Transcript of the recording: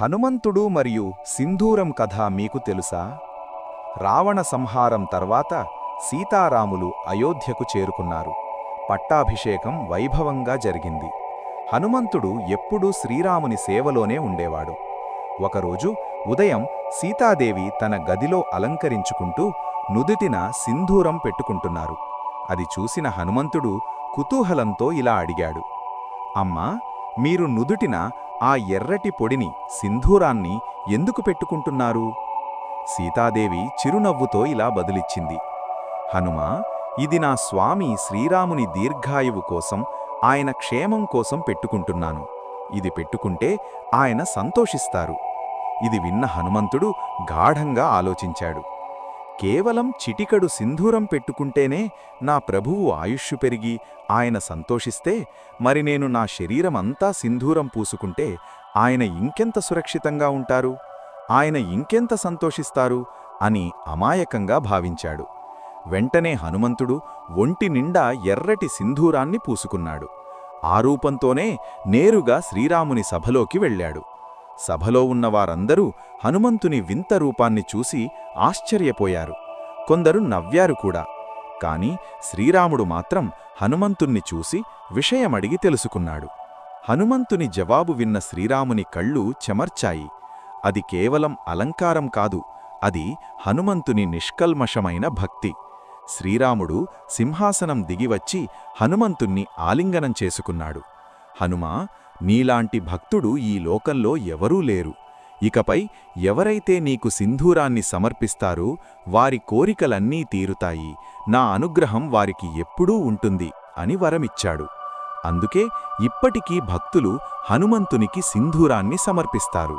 హనుమంతుడు మరియు సింధూరం కథ మీకు తెలుసా? రావణ సంహారం తర్వాత సీతారాములు అయోధ్యకు చేరుకున్నారు. పట్టాభిషేకం వైభవంగా జరిగింది. హనుమంతుడు ఎప్పుడూ శ్రీరాముని సేవలోనే ఉండేవాడు. ఒకరోజు ఉదయం సీతాదేవి తన గదిలో అలంకరించుకుంటూ నుదుటిన సింధూరం పెట్టుకుంటున్నారు. అది చూసిన హనుమంతుడు కుతూహలంతో ఇలా అడిగాడు. అమ్మా మీరు నుదుటిన ఆ ఎర్రటి పొడిని సింధూరాన్ని ఎందుకు పెట్టుకుంటున్నారు? సీతాదేవి చిరునవ్వుతో ఇలా బదులిచ్చింది. హనుమా ఇది నా స్వామి శ్రీరాముని దీర్ఘాయువు కోసం ఆయన క్షేమం కోసం పెట్టుకుంటున్నాను. ఇది పెట్టుకుంటే ఆయన సంతోషిస్తారు. ఇది విన్న హనుమంతుడు గాఢంగా ఆలోచించాడు. కేవలం చిటికడు సింధూరం పెట్టుకుంటేనే నా ప్రభువు ఆయుష్షు పెరిగి ఆయన సంతోషిస్తే మరి నేను నా శరీరమంతా సింధూరం పూసుకుంటే ఆయన ఇంకెంత సురక్షితంగా ఉంటారు? ఆయన ఇంకెంత సంతోషిస్తారు? అని అమాయకంగా భావించాడు. వెంటనే హనుమంతుడు ఒంటి నిండా ఎర్రటి సింధూరాన్ని పూసుకున్నాడు. ఆ రూపంతోనే నేరుగా శ్రీరాముని సభలోకి వెళ్ళాడు. సభలో ఉన్నవారందరూ హనుమంతుని వింత రూపాన్ని చూసి ఆశ్చర్యపోయారు. కొందరు నవ్వారు కూడా. కాని శ్రీరాముడు మాత్రం హనుమంతుణ్ణి చూసి విషయమడిగి తెలుసుకున్నాడు. హనుమంతుని జవాబు విన్న శ్రీరాముని కళ్ళు చెమర్చాయి. అది కేవలం అలంకారం కాదు అది హనుమంతుని నిష్కల్మషమైన భక్తి. శ్రీరాముడు సింహాసనం దిగివచ్చి హనుమంతుణ్ణి ఆలింగనం చేసుకున్నాడు. హనుమా నీలాంటి భక్తుడు ఈ లోకంలో ఎవరూ లేరు. ఇకపై ఎవరైతే నీకు సింధూరాన్ని సమర్పిస్తారో వారి కోరికలన్నీ తీరుతాయి. నా అనుగ్రహం వారికి ఎప్పుడూ ఉంటుంది అని వరమిచ్చాడు. అందుకే ఇప్పటికీ భక్తులు హనుమంతునికి సింధూరాన్ని సమర్పిస్తారు.